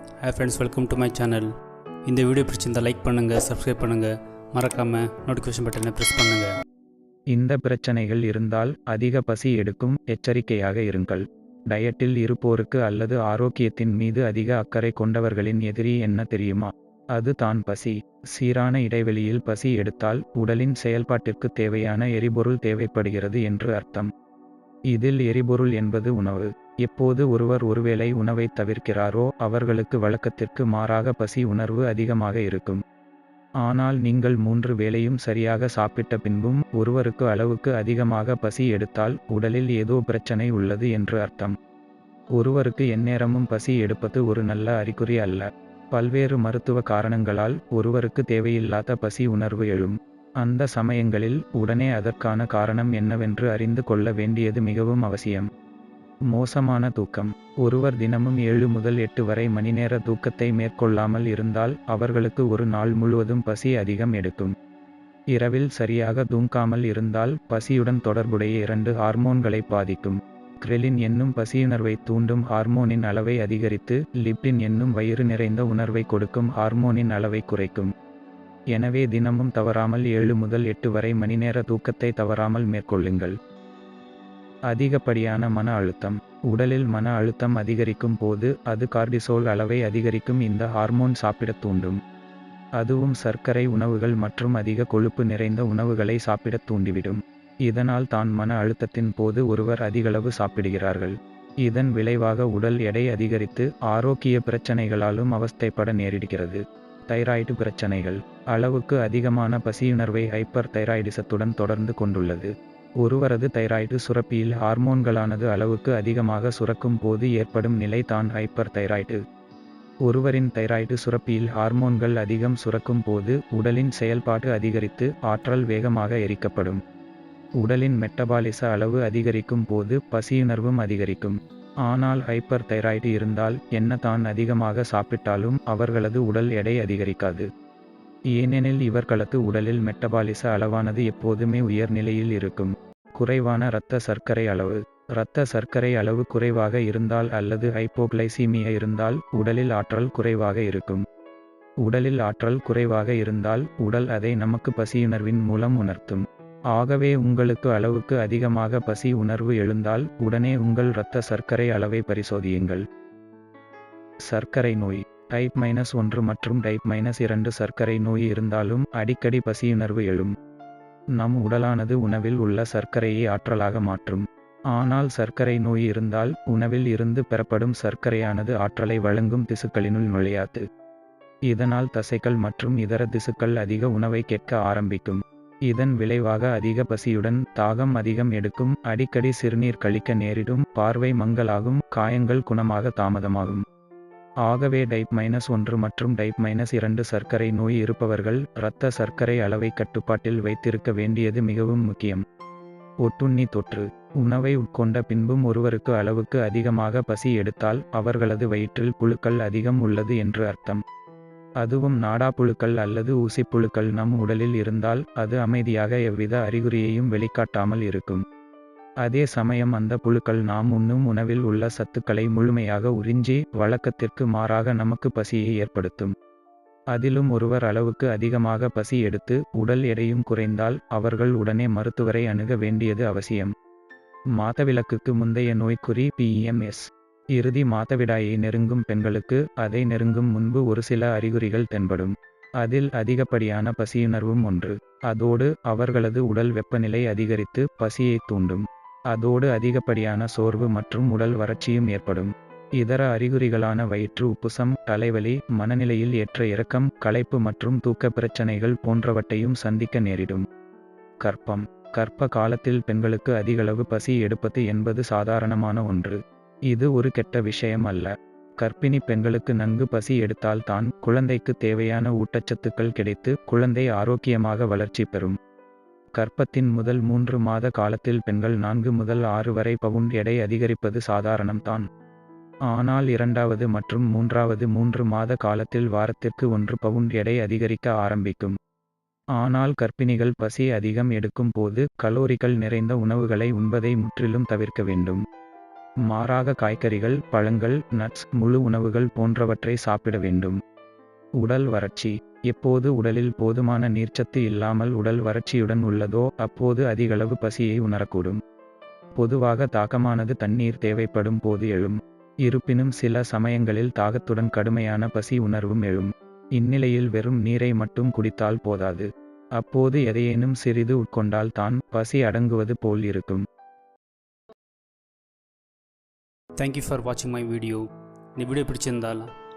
Hi friends welcome to my channel இந்த video பிடிச்சிருந்தால் like பண்ணுங்கள் சப்ஸ்கிரைப் பண்ணுங்கள் மறக்காமல் நோட்டிஃபிகேஷன் பட்டனை ப்ரெஸ் பண்ணுங்கள் இந்த பிரச்சனைகள் இருந்தால் அதிக பசி எடுக்கும் எச்சரிக்கையாக இருங்கள். டயட்டில் இருப்போருக்கு அல்லது ஆரோக்கியத்தின் மீது அதிக அக்கறை கொண்டவர்களின் எதிரி என்ன தெரியுமா? அது தான் பசி. சீரான இடைவெளியில் பசி எடுத்தால் உடலின் செயல்பாட்டிற்கு தேவையான எரிபொருள் தேவைப்படுகிறது என்று அர்த்தம். இதில் எரிபொருள் என்பது உணவு. எப்போது ஒருவர் ஒருவேளை உணவை தவிர்க்கிறாரோ அவர்களுக்கு வழக்கத்திற்கு மாறாக பசி உணர்வு அதிகமாக இருக்கும். ஆனால் நீங்கள் மூன்று வேளையும் சரியாக சாப்பிட்ட பின்பும் ஒருவருக்கு அளவுக்கு அதிகமாக பசி எடுத்தால் உடலில் ஏதோ பிரச்சனை உள்ளது என்று அர்த்தம். ஒருவருக்கு எந்நேரமும் பசி எடுப்பது ஒரு நல்ல அறிகுறி அல்ல. பல்வேறு மருத்துவ காரணங்களால் ஒருவருக்கு தேவையில்லாத பசி உணர்வு எழும். அந்த சமயங்களில் உடனே அதற்கான காரணம் என்னவென்று அறிந்து கொள்ள வேண்டியது மிகவும் அவசியம். மோசமான தூக்கம். ஒருவர் தினமும் ஏழு முதல் எட்டு வரை மணிநேர தூக்கத்தை மேற்கொள்ளாமல் இருந்தால் அவர்களுக்கு ஒரு நாள் முழுவதும் பசி அதிகம் எடுக்கும். இரவில் சரியாக தூங்காமல் இருந்தால் பசியுடன் தொடர்புடைய இரண்டு ஹார்மோன்களை பாதிக்கும். கிரெலின் என்னும் பசியுணர்வை தூண்டும் ஹார்மோனின் அளவை அதிகரித்து லிப்டின் என்னும் வயிறு நிறைந்த உணர்வை கொடுக்கும் ஹார்மோனின் அளவை குறைக்கும். எனவே தினமும் தவறாமல் ஏழு முதல் எட்டு வரை மணிநேர தூக்கத்தை தவறாமல் மேற்கொள்ளுங்கள். அதிகப்படியான மன அழுத்தம். உடலில் மன அழுத்தம் அதிகரிக்கும் போது அது கார்டிசோல் அளவை அதிகரிக்கும் இந்த ஹார்மோன் சாப்பிடத் தூண்டும். அதுவும் சர்க்கரை உணவுகள் மற்றும் அதிக கொழுப்பு நிறைந்த உணவுகளை சாப்பிடத் தூண்டிவிடும். இதனால் தான் மன அழுத்தத்தின் போது ஒருவர் அதிகளவு சாப்பிடுகிறார்கள். இதன் விளைவாக உடல் எடை அதிகரித்து ஆரோக்கிய பிரச்சனைகளாலும் அவஸ்தைப்பட நேரிடுகிறது. தைராய்டு பிரச்சனைகள். அளவுக்கு அதிகமான பசியுணர்வை ஹைப்பர் தைராய்டிசத்துடன் தொடர்ந்து கொண்டுள்ளது. ஒருவரது தைராய்டு சுரப்பியில் ஹார்மோன்களானது அளவுக்கு அதிகமாக சுரக்கும் போது ஏற்படும் நிலை தான் ஹைப்பர் தைராய்டு. ஒருவரின் தைராய்டு சுரப்பியில் ஹார்மோன்கள் அதிகம் சுரக்கும் போது உடலின் செயல்பாடு அதிகரித்து ஆற்றல் வேகமாக எரிக்கப்படும். உடலின் மெட்டபாலிச அளவு அதிகரிக்கும் போது பசியுணர்வும் அதிகரிக்கும். ஆனால் ஹைப்பர் தைராய்டு இருந்தால் என்ன தான் அதிகமாக சாப்பிட்டாலும் அவர்களது உடல் எடை அதிகரிக்காது. ஏனெனில் இவர்களது உடலில் மெட்டபாலிச அளவானது எப்போதுமே உயர்நிலையில் இருக்கும். குறைவான இரத்த சர்க்கரை அளவு. இரத்த சர்க்கரை அளவு குறைவாக இருந்தால் அல்லது ஹைப்போகிளைசீமியா இருந்தால் உடலில் ஆற்றல் குறைவாக இருக்கும். உடலில் ஆற்றல் குறைவாக இருந்தால் உடல் அதை நமக்கு பசியுணர்வின் மூலம் உணர்த்தும். ஆகவே உங்களுக்கு அளவுக்கு அதிகமாக பசி உணர்வு எழுந்தால் உடனே உங்கள் இரத்த சர்க்கரை அளவை பரிசோதியுங்கள். சர்க்கரை நோய். டைப் மைனஸ் ஒன்று மற்றும் டைப் மைனஸ் இரண்டு சர்க்கரை நோய் இருந்தாலும் அடிக்கடி பசியுணர்வு எழும். நம் உடலானது உணவில் உள்ள சர்க்கரையை ஆற்றலாக மாற்றும். ஆனால் சர்க்கரை நோய் இருந்தால் உணவில் இருந்து பெறப்படும் சர்க்கரையானது ஆற்றலை வழங்கும் திசுக்களினுள் நுழையாது. இதனால் தசைகள் மற்றும் இதர திசுக்கள் அதிக உணவை கேட்க ஆரம்பிக்கும். இதன் விளைவாக அதிக பசியுடன் தாகம் அதிகம் எடுக்கும் அடிக்கடி சிறுநீர் கழிக்க நேரிடும் பார்வை மங்கலாகும் காயங்கள் குணமாக தாமதமாகும். ஆகவே டைப் மைனஸ் ஒன்று மற்றும் டைப் மைனஸ் இரண்டு சர்க்கரை நோய் இருப்பவர்கள் இரத்த சர்க்கரை அளவை கட்டுப்பாட்டில் வைத்திருக்க வேண்டியது மிகவும் முக்கியம். ஒட்டுண்ணி தொற்று. உணவை உட்கொண்ட பின்பும் ஒருவருக்கு அளவுக்கு அதிகமாக பசி எடுத்தால் அவர்களது வயிற்றில் புழுக்கள் அதிகம் உள்ளது என்று அர்த்தம். அதுவும் நாடா புழுக்கள் அல்லது ஊசிப்புழுக்கள் நம் உடலில் இருந்தால் அது அமைதியாக எவ்வித அறிகுறியையும் வெளிக்காட்டாமல் இருக்கும். அதே சமயம் அந்த புழுக்கள் நாம் உண்ணும் உணவில் உள்ள சத்துக்களை முழுமையாக உறிஞ்சி வழக்கத்திற்கு மாறாக நமக்கு பசியை ஏற்படுத்தும். அதிலும் ஒருவர் அளவுக்கு அதிகமாக பசி எடுத்து உடல் எடையும் குறைந்தால் அவர்கள் உடனே மருத்துவரை அணுக வேண்டியது அவசியம். மாதவிலக்குக்கு முந்தைய நோய்க்குறி பிஎம்எஸ் இறுதி மாதவிடாயை நெருங்கும் பெண்களுக்கு அதை நெருங்கும் முன்பு ஒரு சில அறிகுறிகள் தென்படும். அதில் அதிகப்படியான பசியுணர்வும் ஒன்று. அதோடு அவர்களது உடல் வெப்பநிலை அதிகரித்து பசியை தூண்டும். அதோடு அதிகப்படியான சோர்வு மற்றும் உடல் வறட்சியும் ஏற்படும். இதர அறிகுறிகளான வயிற்று உப்புசம் தலைவலி மனநிலையில் ஏற்ற இறக்கம் களைப்பு மற்றும் தூக்க பிரச்சனைகள் போன்றவற்றையும் சந்திக்க நேரிடும். கற்பம் கற்ப காலத்தில் பெண்களுக்கு அதிகளவு பசி எடுப்பது என்பது சாதாரணமான ஒன்று. இது ஒரு கெட்ட விஷயம் அல்ல. கர்ப்பிணி பெண்களுக்கு நன்கு பசி எடுத்தால் தான் குழந்தைக்கு தேவையான ஊட்டச்சத்துக்கள் கிடைத்து குழந்தை ஆரோக்கியமாக வளர்ச்சி பெறும். கர்ப்பத்தின் முதல் மூன்று மாத காலத்தில் பெண்கள் நான்கு முதல் ஆறு வரை பவுண்ட் எடை அதிகரிப்பது சாதாரணம்தான். ஆனால் இரண்டாவது மற்றும் மூன்றாவது மூன்று மாத காலத்தில் வாரத்திற்கு ஒன்று பவுண்ட் எடை அதிகரிக்க ஆரம்பிக்கும். ஆனால் கர்ப்பிணிகள் பசி அதிகம் எடுக்கும் போது கலோரிகள் நிறைந்த உணவுகளை உண்பதை முற்றிலும் தவிர்க்க வேண்டும். மாறாக காய்கறிகள் பழங்கள் நட்ஸ் முழு உணவுகள் போன்றவற்றை சாப்பிட வேண்டும். உடல் வறட்சி. எப்போது உடலில் போதுமான நீர்ச்சத்து இல்லாமல் உடல் வறட்சியுடன் உள்ளதோ அப்போது அதிகளவு பசியை உணரக்கூடும். பொதுவாக தாகமானது தண்ணீர் தேவைப்படும் போது எழும். இருப்பினும் சில சமயங்களில் தாகத்துடன் கடுமையான பசி உணர்வும் எழும். இந்நிலையில் வெறும் நீரை மட்டும் குடித்தால் போதாது. அப்போது எதையேனும் சிறிது உட்கொண்டால் தான் பசி அடங்குவது போல் இருக்கும். தேங்க்யூ ஃபார் வாட்சிங் மை வீடியோ இந்த வீடியோ பிடிச்சிருந்தால்